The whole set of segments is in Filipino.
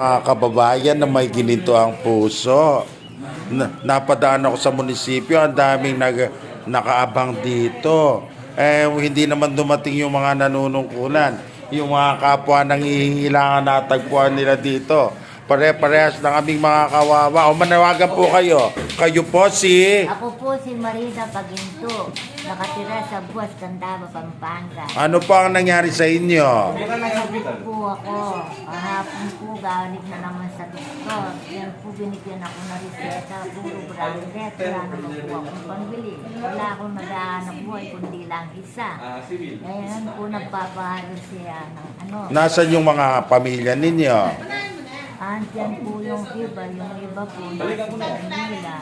mga kababayan na may ginito ang puso. Na, napadaan ako sa munisipyo, ang daming nag, nakaabang dito. Eh, hindi naman dumating yung mga nanunungkulan. Yung mga kapwa nang hihingilangan natagpuan nila dito. Pare-parehas ng aming mga kawawa. O manawagan po kayo. Kayo po si... Ako Marina Paginto, nakatira sa Buwas, Candaba, Pampanga. Ano po ang nangyari sa inyo? Masakit po ako. Kahapon po galing na naman sa doktor. Yan po binigyan ako na reseta, puro branded. Wala naman po akong pangbili. Wala akong naghahanap buhay, kundi lang isa. Ngayon po nagpapahalo siya ng ano. Nasaan yung mga pamilya ninyo? Andyan po yung iba, yung iba po nasa Manila.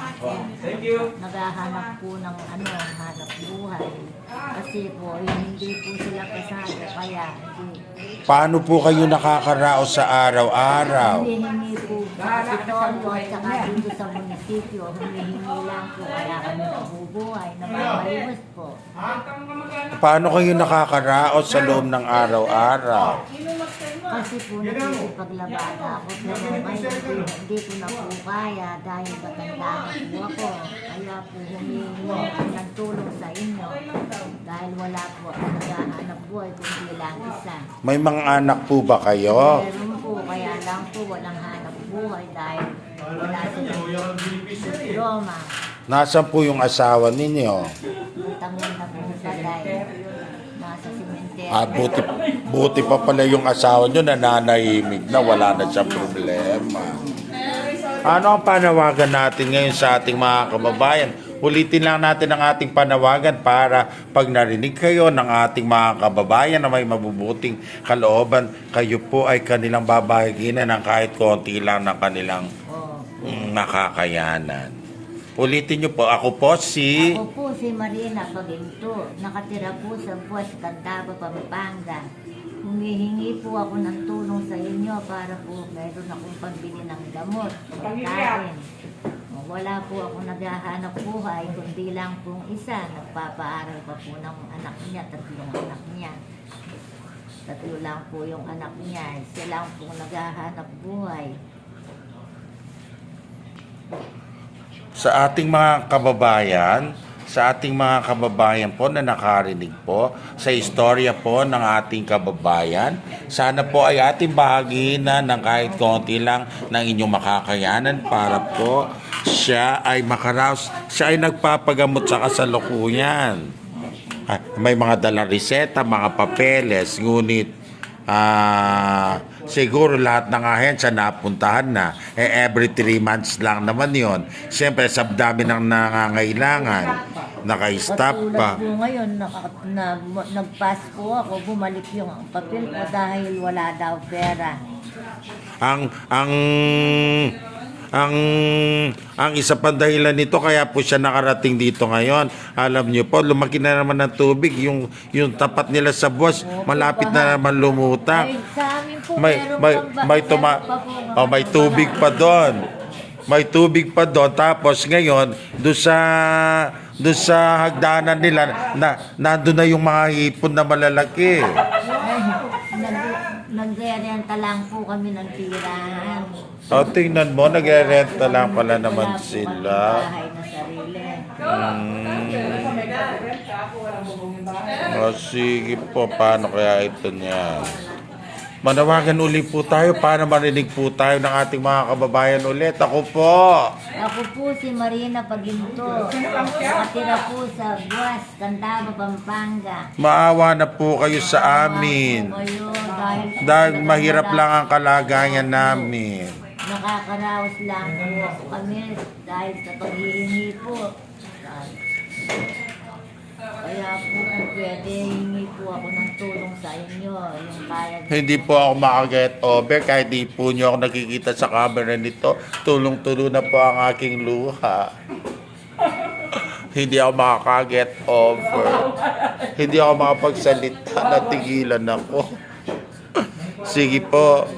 Thank you. Naghahanap po ng ano, hanap buhay. Kasi po, hindi po sila kasado, kaya hindi. Paano po kayo nakakaraos sa araw-araw? Humihingi po sa Kapitolyo at saka dito sa munisipyo, humihingi lang po kaya kami nabubuhay, namamalimos po. Paano kayo nakakaraos sa loob ng araw-araw? Kasi po nakikipaglabada ako, pero ngayon po, hindi ko na po kaya dahil matanda na po ako. Kaya po humihingi ako ng tulong sa inyo dahil wala po ako naghahanap buhay kundi lang isa. May mga anak po ba kayo? Meron po, kaya lang po walang hanap buhay dahil wala silang diploma. Nasaan po yung asawa ninyo? Utangin na po patay. Nasa simenteryo. Ah, buti, buti pa pala yung asawa nyo nananahimik na wala na siyang problema. Ano ang panawagan natin ngayon sa ating mga kababayan? Ulitin lang natin ang ating panawagan para pag narinig kayo ng ating mga kababayan na may mabubuting kalooban, kayo po ay kanilang babahaginan ng kahit konti lang ng kanilang mm, nakakayanan. Ulitin nyo po, ako po si... Ako po si Marina Paginto, nakatira po sa Buwas, Candaba, Pampanga. Humihingi po ako ng tulong sa inyo para po meron akong pambili ng gamot, pagkain. Wala po ako naghahanap buhay, kundi lang pong isa. Nagpapaaral pa po ng anak niya, tatlong anak niya. Tatlo lang po yung anak niya. Siya lang po naghahanap buhay. Sa ating mga kababayan, sa ating mga kababayan po na nakarinig po sa istorya po ng ating kababayan. Sana po ay ating bahagihin na ng kahit konti lang ng inyong makakayanan para po siya ay makaraos. Siya ay nagpapagamot sa kasalukuyan. Ah, May mga dalang reseta, mga papeles, ngunit ah siguro lahat ng ahensya napuntahan na. Eh, every three months lang naman yon. Siyempre, sa dami ng nangangailangan, naka-stop pa. Katulad po ngayon, naka, na, nag-pass po ako, bumalik yung papel ko dahil wala daw pera. Ang, ang, ang, ang isa pang dahilan nito, kaya po siya nakarating dito ngayon. Alam niyo po, lumaki na naman ng tubig. Yung, yung tapat nila sa buwas, malapit na naman lumutang. May may may tuma oh, may tubig pa doon. May tubig pa doon tapos ngayon do sa do sa hagdanan nila na nandoon na yung mga hipon na malalaki. Nagre-renta lang po kami ng tirahan. O tingnan mo, nagre-renta lang pala naman sila. bahay na sarili. O sige po, paano kaya ito niya? Manawagan uli po tayo para marinig po tayo ng ating mga kababayan ulit. Ako po. Ako po si Marina Paginto. Nakatira po sa Buwas, Candaba, Pampanga. Maawa na po kayo sa amin. Kayo dahil, Dahil mahirap lang ang kalagayan namin. Nakakaraos lang po kami dahil sa paghihingi po. Kaya po kung pwede, hingi po ako ng tulong sa inyo. Yung kaya Hindi po ako makaget over kahit di po nyo ako nakikita sa camera nito. Tulong-tulo na po ang aking luha. Hindi ako makakaget over. Hindi ako makapagsalita. Natigilan ako. Sige po.